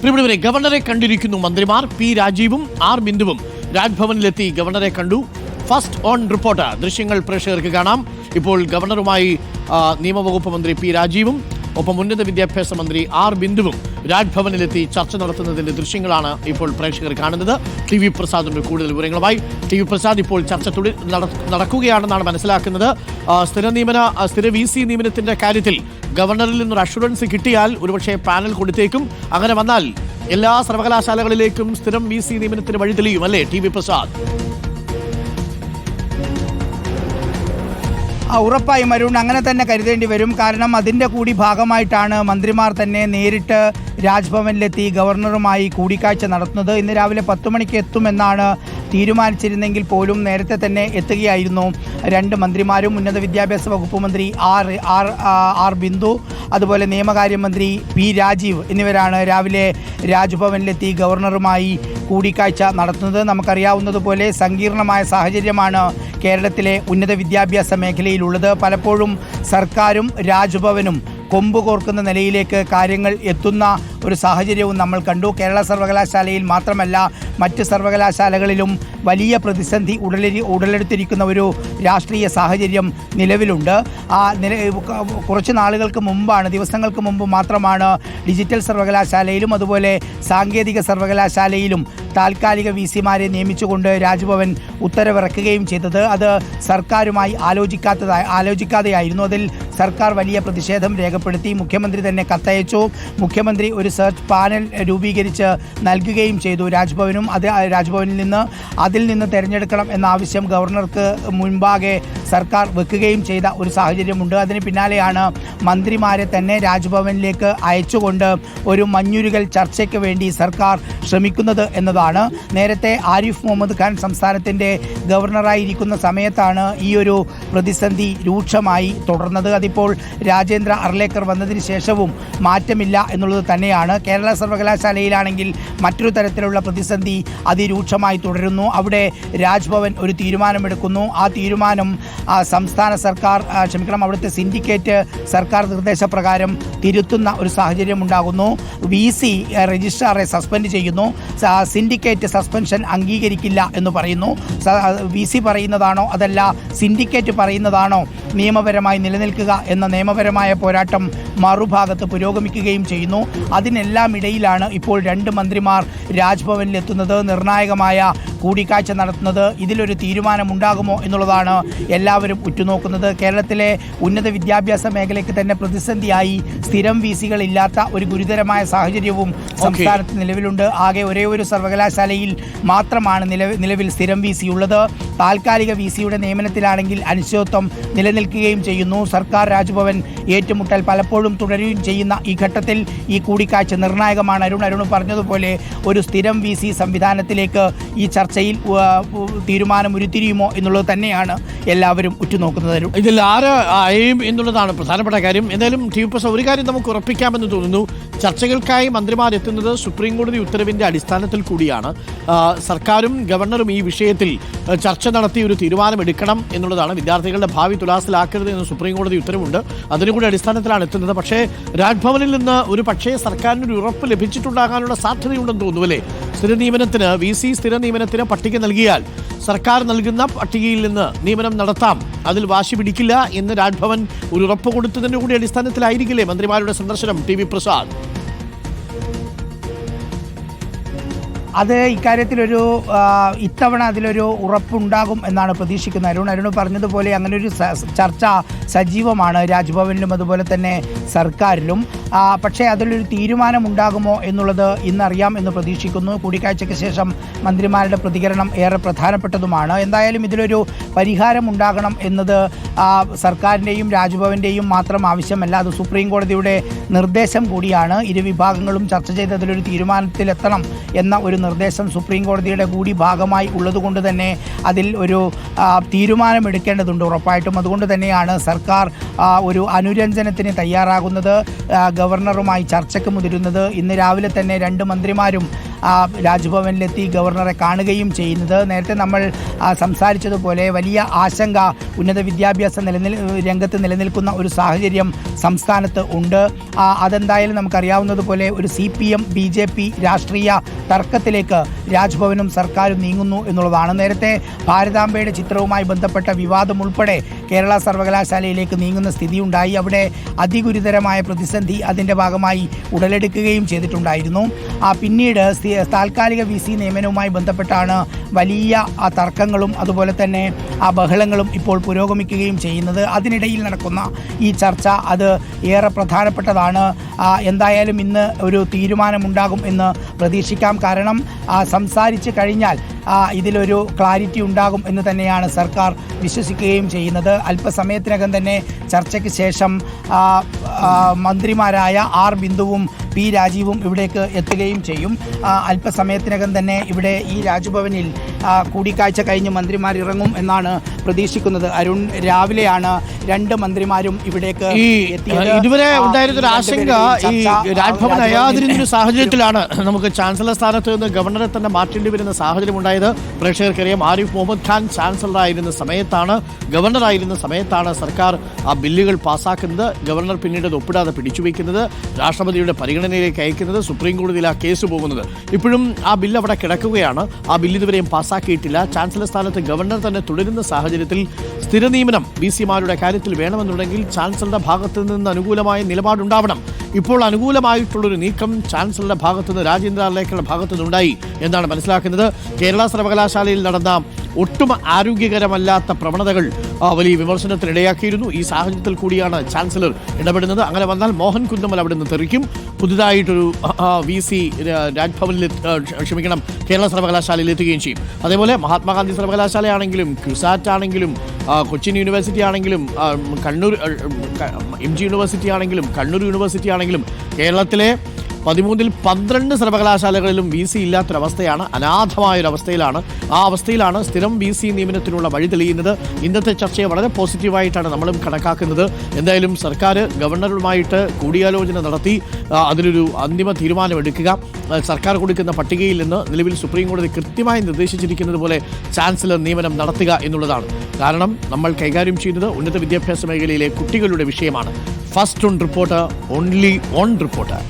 പ്രിയപ്പെട്ടവരെ ഗവർണറെ കണ്ടിരിക്കുന്നു മന്ത്രിമാർ പി രാജീവും ആർ ബിന്ദുവും. രാജ്ഭവനിലെത്തി ഗവർണറെ കണ്ടു. First on report. ദൃശ്യങ്ങൾ പ്രേക്ഷകർക്ക് കാണാം. ഇപ്പോൾ ഗവർണറുമായി നിയമവകുപ്പ് മന്ത്രി പി രാജീവും ഒപ്പം ഉന്നത വിദ്യാഭ്യാസ മന്ത്രി ആർ ബിന്ദുവും രാജ്ഭവനിലെത്തി ചർച്ച നടത്തുന്നതിന്റെ ദൃശ്യങ്ങളാണ് ഇപ്പോൾ പ്രേക്ഷകർ കാണുന്നത്. ടി വി പ്രസാദിന്റെ കൂടുതൽ വിവരങ്ങളുമായി. ടി വി പ്രസാദ് ഇപ്പോൾ ചർച്ച നടക്കുകയാണെന്നാണ് മനസ്സിലാക്കുന്നത്. സ്ഥിര നിയമന സ്ഥിര വി സി നിയമനത്തിന്റെ കാര്യത്തിൽ ഗവർണറിൽ നിന്നൊരു അഷുറൻസ് കിട്ടിയാൽ ഒരുപക്ഷെ പാനൽ കൊടുത്തേക്കും. അങ്ങനെ വന്നാൽ എല്ലാ സർവകലാശാലകളിലേക്കും സ്ഥിരം വി സി നിയമനത്തിന് വഴി തെളിയും അല്ലേ? T V Prasad. ഉറപ്പായും അരുൺ അങ്ങനെ തന്നെ കരുതേണ്ടി വരും. കാരണം അതിന്റെ കൂടി ഭാഗമായിട്ടാണ് മന്ത്രിമാർ തന്നെ നേരിട്ട് രാജ്ഭവനിലെത്തി ഗവർണറുമായി കൂടിക്കാഴ്ച നടത്തുന്നത്. ഇന്ന് രാവിലെ പത്ത് മണിക്ക് എത്തുമെന്നാണ് തീരുമാനിച്ചിരുന്നെങ്കിൽ പോലും നേരത്തെ തന്നെ എത്തുകയായിരുന്നു രണ്ട് മന്ത്രിമാരും. ഉന്നത വിദ്യാഭ്യാസ വകുപ്പ് മന്ത്രി ആർ ആർ ആർ ബിന്ദു അതുപോലെ നിയമകാര്യമന്ത്രി പി രാജീവ് എന്നിവരാണ് രാവിലെ രാജ്ഭവനിലെത്തി ഗവർണറുമായി കൂടിക്കാഴ്ച നടത്തുന്നത് നമുക്കറിയാവുന്നതുപോലെ സങ്കീർണമായ സാഹചര്യമാണ് കേരളത്തിലെ ഉന്നത വിദ്യാഭ്യാസ മേഖലയിലുള്ളത്. പലപ്പോഴും സർക്കാരും രാജ്ഭവനും കൊമ്പ് കോർക്കുന്ന നിലയിലേക്ക് കാര്യങ്ങൾ എത്തുന്ന ഒരു സാഹചര്യവും നമ്മൾ കണ്ടു. കേരള സർവകലാശാലയിൽ മാത്രമല്ല മറ്റ് സർവകലാശാലകളിലും വലിയ പ്രതിസന്ധി ഉടലെരി ഉടലെടുത്തിരിക്കുന്ന ഒരു രാഷ്ട്രീയ സാഹചര്യം നിലവിലുണ്ട്. ആ നില കുറച്ച് നാളുകൾക്ക് മുമ്പാണ് ദിവസങ്ങൾക്ക് മുമ്പ് മാത്രമാണ് ഡിജിറ്റൽ സർവകലാശാലയിലും അതുപോലെ സാങ്കേതിക സർവകലാശാലയിലും താൽക്കാലിക വി സിമാരെ നിയമിച്ചുകൊണ്ട് രാജ്ഭവൻ ഉത്തരവിറക്കുകയും ചെയ്തത്. അത് സർക്കാരുമായി ആലോചിക്കാത്തതായി ആലോചിക്കാതെയായിരുന്നു. അതിൽ സർക്കാർ വലിയ പ്രതിഷേധം രേഖപ്പെടുത്തി മുഖ്യമന്ത്രി തന്നെ കത്തയച്ചു. മുഖ്യമന്ത്രി ഒരു സെർച്ച് പാനൽ രൂപീകരിച്ച് നൽകുകയും ചെയ്തു. രാജ്ഭവനും അത് രാജ്ഭവനിൽ നിന്ന് അതിൽ നിന്ന് തിരഞ്ഞെടുക്കണം എന്ന ആവശ്യം ഗവർണർക്ക് മുൻപാകെ സർക്കാർ വെക്കുകയും ചെയ്ത ഒരു സാഹചര്യമുണ്ട്. അതിന് പിന്നാലെയാണ് മന്ത്രിമാരെ തന്നെ രാജ്ഭവനിലേക്ക് അയച്ചുകൊണ്ട് ഒരു മഞ്ഞുരുകൽ ചർച്ചയ്ക്ക് വേണ്ടി സർക്കാർ ശ്രമിക്കുന്നത് എന്നതാണ്. നേരത്തെ ആരിഫ് മുഹമ്മദ് ഖാൻ സംസ്ഥാനത്തിന്റെ ഗവർണറായിരിക്കുന്ന സമയത്താണ് ഈ ഒരു പ്രതിസന്ധി രൂക്ഷമായി തുടർന്നത്. അതിപ്പോൾ രാജേന്ദ്ര അർലേക്കർ വന്നതിന് ശേഷവും മാറ്റമില്ല എന്നുള്ളത് തന്നെയാണ്. കേരള സർവകലാശാലയിലാണെങ്കിൽ മറ്റൊരു തരത്തിലുള്ള പ്രതിസന്ധി അതിരൂക്ഷമായി തുടരുന്നു. അവിടെ രാജ്ഭവൻ ഒരു തീരുമാനമെടുക്കുന്നു. ആ തീരുമാനം സംസ്ഥാന സർക്കാർ ക്ഷമിക്കണം അവിടുത്തെ സിൻഡിക്കേറ്റ് സർക്കാർ നിർദ്ദേശപ്രകാരം തിരുത്തുന്ന ഒരു സാഹചര്യം ഉണ്ടാകുന്നു വി സി രജിസ്ട്രാറെ സസ്പെൻഡ് ചെയ്യുന്നു. സിൻഡിക്കേറ്റ് സസ്പെൻഷൻ അംഗീകരിക്കില്ല എന്ന് പറയുന്നു. വി സി പറയുന്നതാണോ അതല്ല സിൻഡിക്കേറ്റ് പറയുന്നതാണോ നിയമപരമായി നിലനിൽക്കുക എന്ന നിയമപരമായ പോരാട്ടം മറുഭാഗത്ത് പുരോഗമിക്കുകയും ചെയ്യുന്നു. അതിനെല്ലാം ഇടയിലാണ് ഇപ്പോൾ രണ്ട് മന്ത്രിമാർ രാജ്ഭവനിലെത്തുന്നത്. നിർണായകമായ കൂടിക്കാഴ്ച നടത്തുന്നത് ഇതിലൊരു തീരുമാനമുണ്ടാകുമോ എന്നുള്ളതാണ് എല്ലാവരും ഉറ്റുനോക്കുന്നത്. കേരളത്തിലെ ഉന്നത വിദ്യാഭ്യാസ മേഖലയ്ക്ക് തന്നെ പ്രതിസന്ധിയായി സ്ഥിരം വി സികളില്ലാത്ത ഒരു ഗുരുതരമായ സാഹചര്യവും സംസ്ഥാനത്ത് നിലവിലുണ്ട്. ആകെ ഒരേ ഒരു സർവകലാശാലയിൽ മാത്രമാണ് നിലവിൽ സ്ഥിരം വി സി ഉള്ളത്. താൽക്കാലിക വി സിയുടെ നിയമനത്തിലാണെങ്കിൽ അനിശ്ചിതത്വം നിലനിൽക്കുകയും ചെയ്യുന്നു. സർക്കാർ രാജ്ഭവൻ ഏറ്റുമുട്ടൽ പലപ്പോഴും തുടരുകയും ചെയ്യുന്ന ഈ ഘട്ടത്തിൽ ഈ കൂടിക്കാഴ്ച നിർണായകമാണ്. അരുൺ അരുൺ പറഞ്ഞതുപോലെ ഒരു സ്ഥിരം വി സി സംവിധാനത്തിലേക്ക് ഈ ചർച്ചയിൽ ഉവ്വ്, ഉവ്വ് തീരുമാനം ഉരുത്തിരിയുമോ എന്നുള്ളത് തന്നെയാണ് എല്ലാവരും ഉറ്റുനോക്കുന്നത് ഇതിൽ ആര് ആയും എന്നുള്ളതാണ് പ്രധാനപ്പെട്ട കാര്യം. എന്തായാലും ടി പി ഒരു കാര്യം നമുക്ക് ഉറപ്പിക്കാമെന്ന് തോന്നുന്നു. ചർച്ചകൾക്കായി മന്ത്രിമാർ എത്തുന്നത് സുപ്രീം കോടതി ഉത്തരവിന്റെ അടിസ്ഥാനത്തിൽ കൂടിയാണ്. സർക്കാരും ഗവർണറും ഈ വിഷയത്തിൽ ചർച്ച നടത്തി ഒരു തീരുമാനമെടുക്കണം എന്നുള്ളതാണ്. വിദ്യാർത്ഥികളുടെ ഭാവി തുലാസിലാക്കരുത് എന്ന് സുപ്രീം കോടതി ഉത്തരവുണ്ട്. അതിനുകൂടി അടിസ്ഥാനത്തിലാണ് എത്തുന്നത്. പക്ഷേ രാജ്ഭവനിൽ നിന്ന് ഒരു പക്ഷേ സർക്കാരിന് ഒരു ഉറപ്പ് ലഭിച്ചിട്ടുണ്ടാകാനുള്ള സാധ്യതയുണ്ടെന്ന് തോന്നുന്നു സ്ഥിര നിയമനത്തിന് വി സി സ്ഥിര നിയമനത്തിന് പട്ടിക നൽകിയാൽ സർക്കാർ നൽകുന്ന പട്ടികയിൽ നിന്ന് നിയമനം നടത്താം. അതിൽ വാശി പിടിക്കില്ല എന്ന് രാജ്ഭവൻ ഒരു ഉറപ്പ് കൊടുത്തതിന്റെ കൂടി അടിസ്ഥാനത്തിലായിരിക്കില്ലേ മന്ത്രിമാരുടെ സന്ദർശനം? ടി വി പ്രസാദ് അത് ഇക്കാര്യത്തിലൊരു ഇത്തവണ അതിലൊരു ഉറപ്പുണ്ടാകും എന്നാണ് പ്രതീക്ഷിക്കുന്നത്. അരുൺ അരുൺ പറഞ്ഞതുപോലെ അങ്ങനെ ഒരു ചർച്ച സജീവമാണ് രാജ്ഭവനിലും അതുപോലെ തന്നെ സർക്കാരിലും. പക്ഷേ അതിലൊരു തീരുമാനമുണ്ടാകുമോ എന്നുള്ളത് ഇന്നറിയാം എന്ന് പ്രതീക്ഷിക്കുന്നു. കൂടിക്കാഴ്ചയ്ക്ക് ശേഷം മന്ത്രിമാരുടെ പ്രതികരണം ഏറെ പ്രധാനപ്പെട്ടതുമാണ്. എന്തായാലും ഇതിലൊരു പരിഹാരം ഉണ്ടാകണം എന്നത് സർക്കാരിന്റെയും രാജ്ഭവന്റെയും മാത്രം ആവശ്യമല്ല. അത് സുപ്രീം കോടതിയുടെ നിർദ്ദേശം കൂടിയാണ്. ഇരു വിഭാഗങ്ങളും ചർച്ച ചെയ്ത് അതിലൊരു തീരുമാനത്തിലെത്തണം എന്ന ഒരു നിർദ്ദേശം സുപ്രീം കോടതിയുടെ കൂടി ഭാഗമായി ഉള്ളതുകൊണ്ട് തന്നെ അതിൽ ഒരു തീരുമാനമെടുക്കേണ്ടതുണ്ട് ഉറപ്പായിട്ടും. അതുകൊണ്ട് തന്നെയാണ് സർക്കാർ ഒരു അനുരഞ്ജനത്തിന് തയ്യാറാകുന്നത്. ഗവർണറുമായി ചർച്ചയ്ക്ക് മുതിരുന്നത്. ഇന്ന് രാവിലെ തന്നെ രണ്ട് മന്ത്രിമാരും രാജ്ഭവനിലെത്തി ഗവർണറെ കാണുകയും ചെയ്യുന്നത്. നേരത്തെ നമ്മൾ സംസാരിച്ചതുപോലെ വലിയ ആശങ്ക ഉന്നത വിദ്യാഭ്യാസ നിലനിൽ രംഗത്ത് നിലനിൽക്കുന്ന ഒരു സാഹചര്യം സംസ്ഥാനത്ത് ഉണ്ട്. അതെന്തായാലും നമുക്കറിയാവുന്നതുപോലെ ഒരു C P M B J P രാഷ്ട്രീയ തർക്കത്തിലേക്ക് രാജ്ഭവനും സർക്കാരും നീങ്ങുന്നു എന്നുള്ളതാണ്. നേരത്തെ ഭാരതാംബയുടെ ചിത്രവുമായി ബന്ധപ്പെട്ട വിവാദം ഉൾപ്പെടെ കേരള സർവകലാശാലയിലേക്ക് നീങ്ങുന്ന സ്ഥിതിയുണ്ടായി. അവിടെ അതിഗുരുതരമായ പ്രതിസന്ധി അതിന്റെ ഭാഗമായി ഉടലെടുക്കുകയും ചെയ്തിട്ടുണ്ടായിരുന്നു. ആ പിന്നീട് താൽക്കാലിക വി സി നിയമനവുമായി ബന്ധപ്പെട്ടാണ് വലിയ ആ തർക്കങ്ങളും അതുപോലെ തന്നെ ആ ബഹളങ്ങളും ഇപ്പോൾ പുരോഗമിക്കുകയും ചെയ്യുന്നത്. അതിനിടയിൽ നടക്കുന്ന ഈ ചർച്ച അത് ഏറെ പ്രധാനപ്പെട്ടതാണ്. എന്തായാലും ഇന്ന് ഒരു തീരുമാനമുണ്ടാകും എന്ന് പ്രതീക്ഷിക്കാം. കാരണം സംസാരിച്ച് കഴിഞ്ഞാൽ ഇതിലൊരു ക്ലാരിറ്റി ഉണ്ടാകും എന്ന് തന്നെയാണ് സർക്കാർ വിശ്വസിക്കുകയും ചെയ്യുന്നത്. അല്പസമയത്തിനകം തന്നെ ചർച്ചയ്ക്ക് ശേഷം മന്ത്രിമാരായ ആർ ബിന്ദുവും പി രാജീവും ഇവിടേക്ക് എത്തുകയും ചെയ്യും. അല്പസമയത്തിനകം തന്നെ ഇവിടെ ഈ രാജ്ഭവനിൽ കൂടിക്കാഴ്ച കഴിഞ്ഞ് മന്ത്രിമാർ ഇറങ്ങും എന്നാണ് പ്രതീക്ഷിക്കുന്നത്. അരുൺ രാവിലെയാണ് രണ്ട് മന്ത്രിമാരും ഇവിടേക്ക്. ഇതുവരെ ഉണ്ടായിരുന്നൊരു ഉണ്ടായിരുന്ന ആശങ്ക ഈ രാജ്ഭവൻ അയാതിരുന്നൊരു സാഹചര്യത്തിലാണ് നമുക്ക് ചാൻസലർ സ്ഥാനത്ത് നിന്ന് ഗവർണറെ തന്നെ മാറ്റേണ്ടി വരുന്ന സാഹചര്യം ഉണ്ടായത് പ്രേക്ഷകർക്കറിയാം ആരിഫ് മുഹമ്മദ് ഖാൻ ചാൻസലറായിരുന്ന സമയത്താണ് ഗവർണറായിരുന്ന സമയത്താണ് സർക്കാർ ആ ബില്ലുകൾ പാസ്സാക്കുന്നത് ഗവർണർ പിന്നീട് അത് ഒപ്പിടാതെ പിടിച്ചുവെക്കുന്നത് രാഷ്ട്രപതിയുടെ പരിഗണനയിലേക്ക് അയക്കുന്നത്. സുപ്രീം കോടതിയിൽ ആ കേസ് പോകുന്നത്. ഇപ്പോഴും ആ ബില്ല് അവിടെ കിടക്കുകയാണ്. ആ ബില്ല് ഇതുവരെയും പാസ്സാക്കിയിട്ടില്ല ചാൻസലർ സ്ഥാനത്ത് ഗവർണർ തന്നെ തുടരുന്ന സാഹചര്യത്തിൽ സ്ഥിര നിയമനം ബി സിമാരുടെ കാര്യത്തിൽ വേണമെന്നുണ്ടെങ്കിൽ ചാൻസലറുടെ ഭാഗത്ത് നിന്ന് അനുകൂലമായ നിലപാടുണ്ടാവണം. ഇപ്പോൾ അനുകൂലമായിട്ടുള്ളൊരു നീക്കം ചാൻസലറുടെ ഭാഗത്തുനിന്ന് രാജേന്ദ്ര ലേഖയുടെ ഭാഗത്തു എന്നാണ് മനസ്സിലാക്കുന്നത്. കേരള സർവകലാശാലയിൽ നടന്ന ഒട്ടും ആരോഗ്യകരമല്ലാത്ത പ്രവണതകൾ വലിയ വിമർശനത്തിനിടയാക്കിയിരുന്നു. ഈ സാഹചര്യത്തിൽ കൂടിയാണ് ചാൻസലർ ഇടപെടുന്നത്. അങ്ങനെ വന്നാൽ മോഹൻ കുന്നമൽ അവിടെ നിന്ന് തെറിക്കും. പുതുതായിട്ടൊരു വി സി രാജ്ഭവനിൽ ക്ഷമിക്കണം കേരള സർവകലാശാലയിൽ എത്തുകയും ചെയ്യും. അതേപോലെ മഹാത്മാഗാന്ധി സർവകലാശാലയാണെങ്കിലും ക്യുസാറ്റ് ആണെങ്കിലും കൊച്ചിൻ യൂണിവേഴ്സിറ്റി ആണെങ്കിലും കണ്ണൂർ എം ജി യൂണിവേഴ്സിറ്റി ആണെങ്കിലും കണ്ണൂർ യൂണിവേഴ്സിറ്റി ആണെങ്കിലും കേരളത്തിലെ പതിമൂന്നിൽ പന്ത്രണ്ട് സർവകലാശാലകളിലും വി സി ഇല്ലാത്തൊരവസ്ഥയാണ് അനാഥമായൊരവസ്ഥയിലാണ്. ആ അവസ്ഥയിലാണ് സ്ഥിരം വി സി നിയമനത്തിനുള്ള വഴി തെളിയുന്നത്. ഇന്നത്തെ ചർച്ചയെ വളരെ പോസിറ്റീവായിട്ടാണ് നമ്മളും കണക്കാക്കുന്നത്. എന്തായാലും സർക്കാർ ഗവർണറുമായിട്ട് കൂടിയാലോചന നടത്തി അതിലൊരു അന്തിമ തീരുമാനമെടുക്കുക. സർക്കാർ കൊടുക്കുന്ന പട്ടികയിൽ നിന്ന് നിലവിൽ സുപ്രീം കോടതി കൃത്യമായി നിർദ്ദേശിച്ചിരിക്കുന്നത് പോലെ ചാൻസലർ നിയമനം നടത്തുക എന്നുള്ളതാണ്. കാരണം നമ്മൾ കൈകാര്യം ചെയ്യുന്നത് ഉന്നത വിദ്യാഭ്യാസ മേഖലയിലെ കുട്ടികളുടെ വിഷയമാണ്. First on report only on reporter